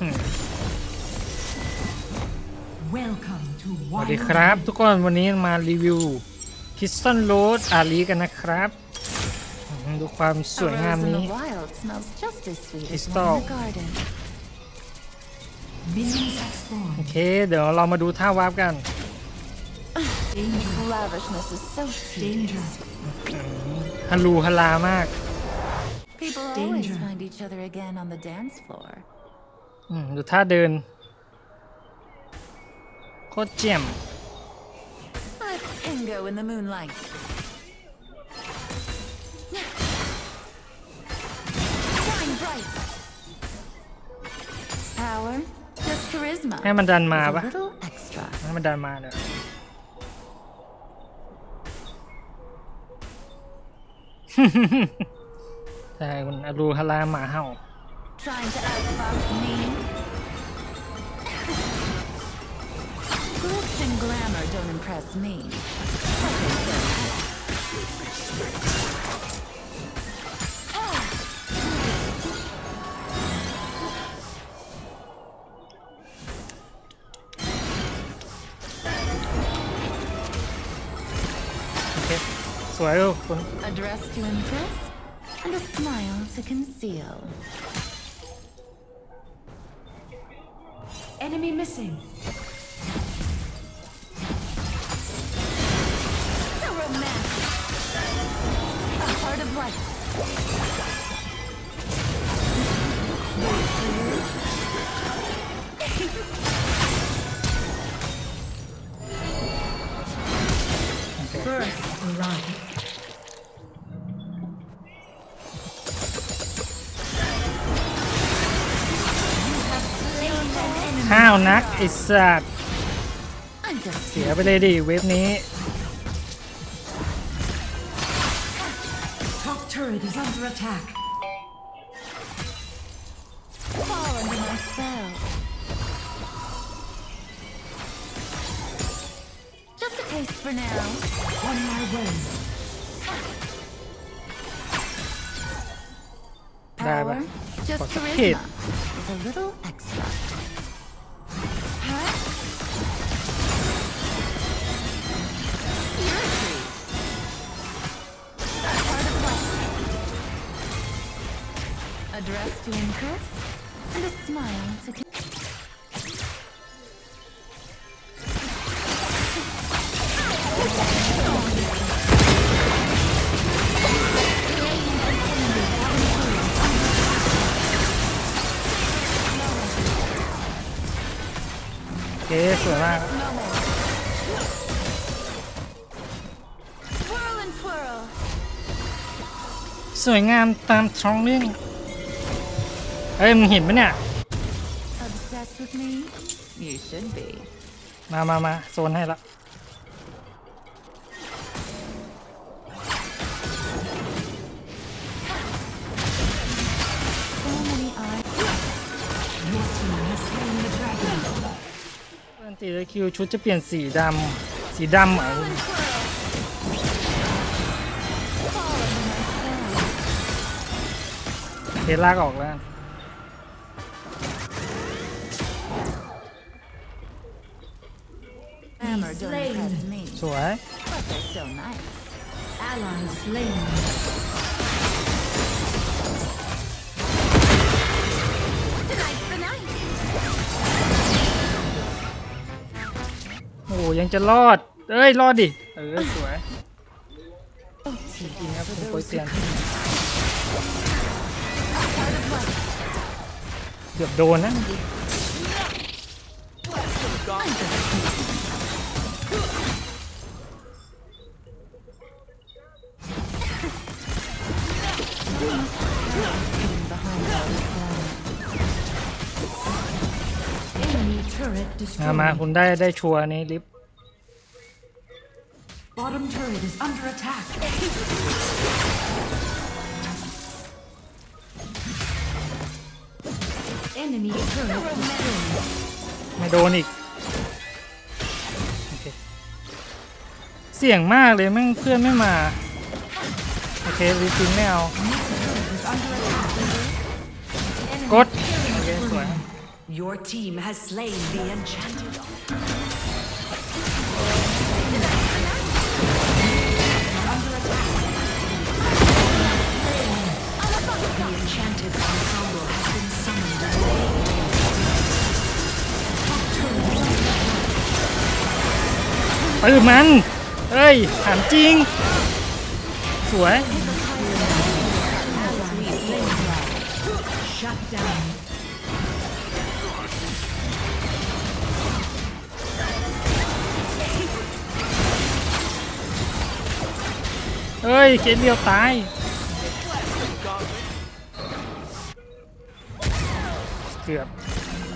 สวัสดีครับ ทุกคนวันนี้มารีวิวคิสตันโรดอาลีกันนะครับดูความสวยงามนี้คิสตัลโอเคเดี๋ยวเรามาดูท่าวาร์ปกันฮัลลูฮัลลามาก People always find each other again on the dance floor. ดูท่าเดินโคตรเจียมให้มันดันมาปะให้มันดันมาเนี่ยใช่คุณอรูฮาราหมาเห่า trying to outfox me. Glitz and glamour don't impress me. A dress to impress, and a smile to conceal. Enemy missing. The romance. A heart of life. First arrival. ห้าวนักไอ้สัตว์เสียไปเลยดิเวฟนี้ Top turret is under attack. Fall Just a taste for now. Power, just charisma, wrinkles and a smile to kế sửa ra sửa ngàn tam trong miếng เอ้ย มึงเห็นไหมเนี่ย มา มา มาโซนให้ละสตีคิวชุดจะเปลี่ยนสีดำ สีดำเหมือนเทลากออกแล้วสวโอ้ยังจะรอดเอ้ยรอดดิเออสวยจริงครับคุโปยเตียนเกือบโดนนะ t u มาคุณได้ได้ชัวนี่ลิฟไม่โดนอีกเสี่ยงมากเลยแม่งเพื่อนไม่มาโอเครีซิงไม่เอากด Your team has slain the Enchanted. Under The Enchanted Ensemble has been summoned. สวยเฮ้ย เกมเดียวตายเกือบ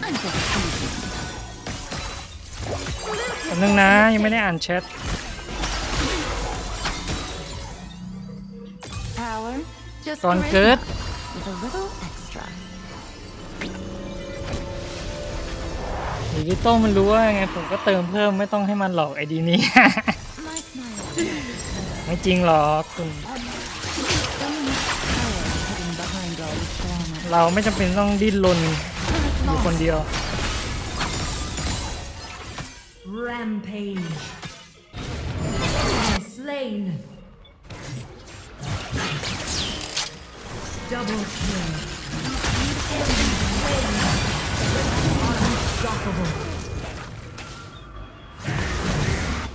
อันนึงนะยังไม่ได้อ่านแชทตอนเกิดดิจิตอลมันรู้ว่าไงผมก็เติมเพิ่มไม่ต้องให้มันหลอกไอดีนี้ไม่จริงหรอกคุณ เราไม่จำเป็นต้องดิ้นรนอยู่คนเดียว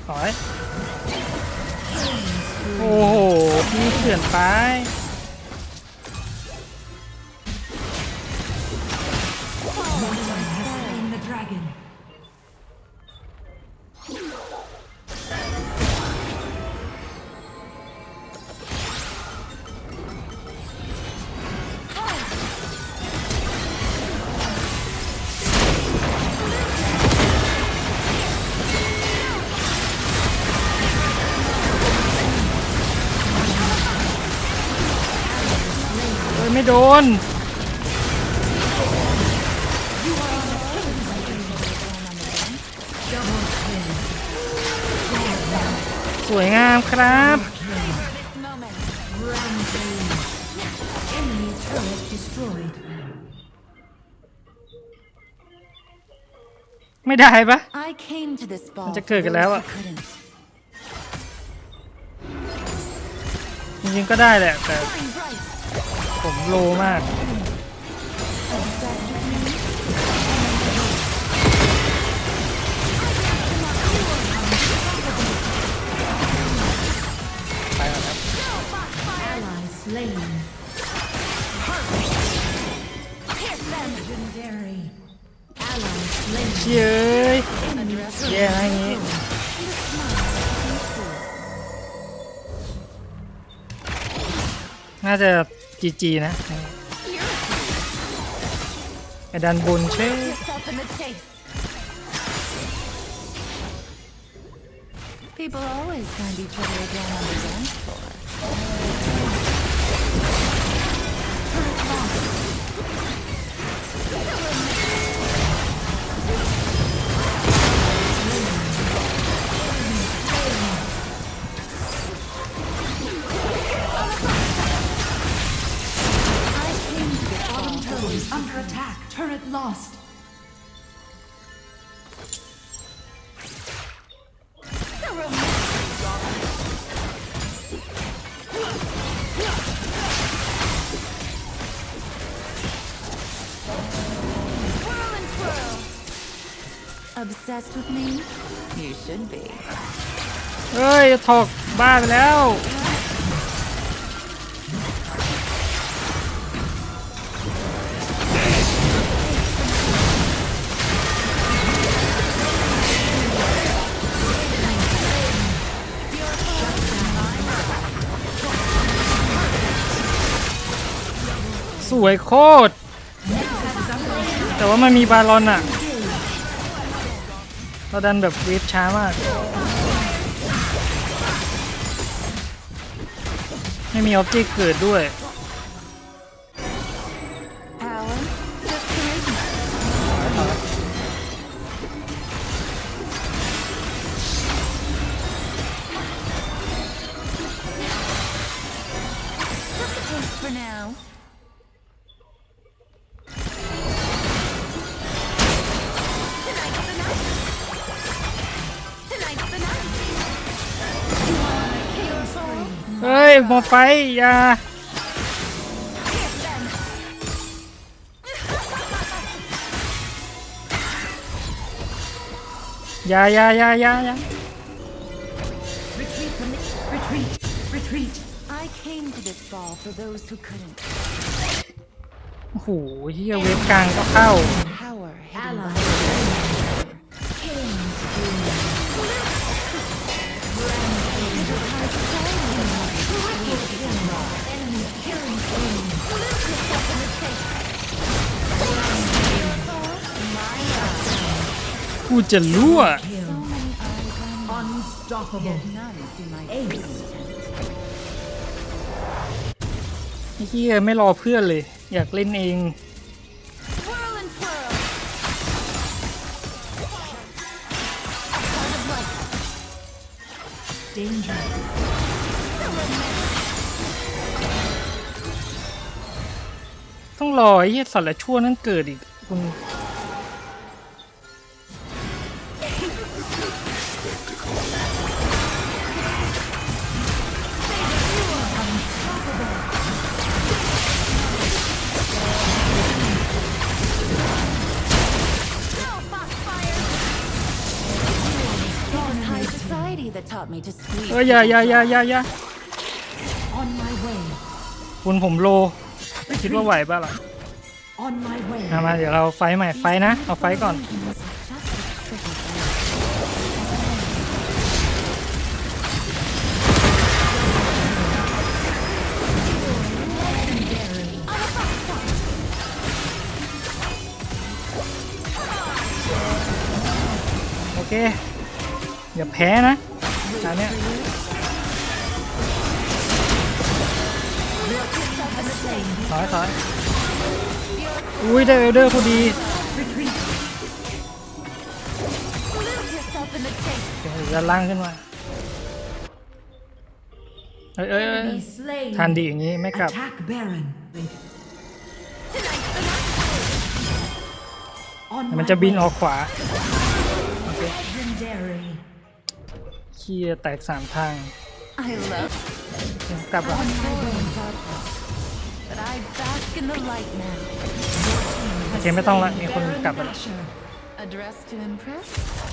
หอยโอ้โหพี่เขื่อนไปโดนสวยงามครับ ไม่ได้ปะมันจะเกิดกันแล้วอะจริงๆก็ได้แหละแต่ผมโลมาก GG นะไอ้ดันบุญเช่ tower is under attack. Turret lost. Obsessed with me? You should be. Hey, you talk bad now. วยโคตร แต่ว่ามันมีบาลอนอะเราดันแบบเวฟช้ามาก ไม่มีออบเจกต์เกิดด้วยมอไฟอย่าอย่าอย่าอย่าอย่าอย่า Retreat, retreat, retreat. I came to this ball for those who couldn't. โอ้โหเฮียเวฟกลางก็เข้า Power hidden by King's doom. Rampage. กูจะรู้อ่ะเฮียไม่รอเพื่อนเลยอยากเล่นเองเต้องรอไอ้เหี้ยสัตว์ละชั่วนั่นเกิดอีก คุณเอออย่าอย่าอย่าอย่าอย่าคุณผมโลคิดว่าไหวบ้าล่ะมามา เดี๋ยวเราไฟใหม่ไฟนะ เอาไฟก่อน โอเค อย่าแพ้นะซ้ายอุ้ยได้เอลเดอร์พอดีจะล่างขึ้นมาเอ้ยเ้ยทันดีอย่างนี้ไม่กลับ มันจะบินออกขวา โอเคียแตกสามทางกลับล่ะโอเคไม่ต้องละมีคนกลับแล้ว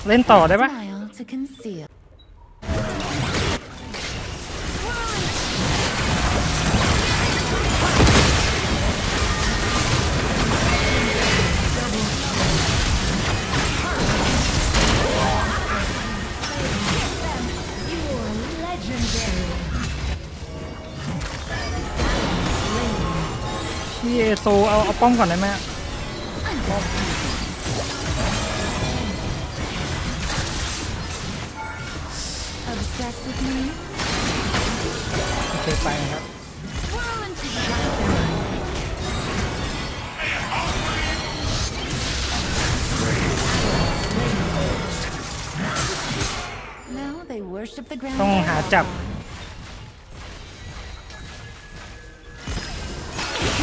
เล่นต่อได้ปะี่เอโซเอาเอาป้องก่อนได้ไหมโอเค ไปนะครับต้องหาจับ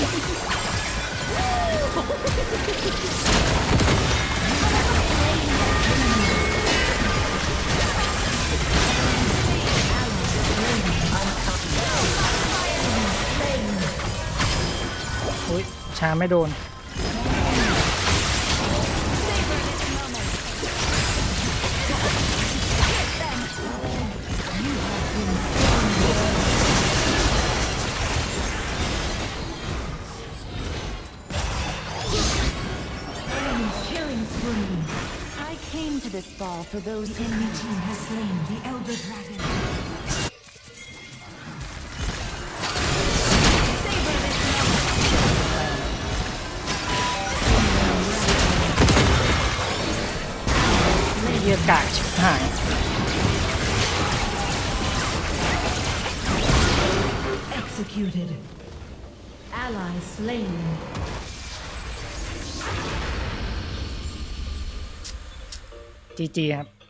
ชาไม่โดน this ball for those the enemy team has slain the Elder Dragon. you have died. time. Executed. Ally slain. จีจีครับ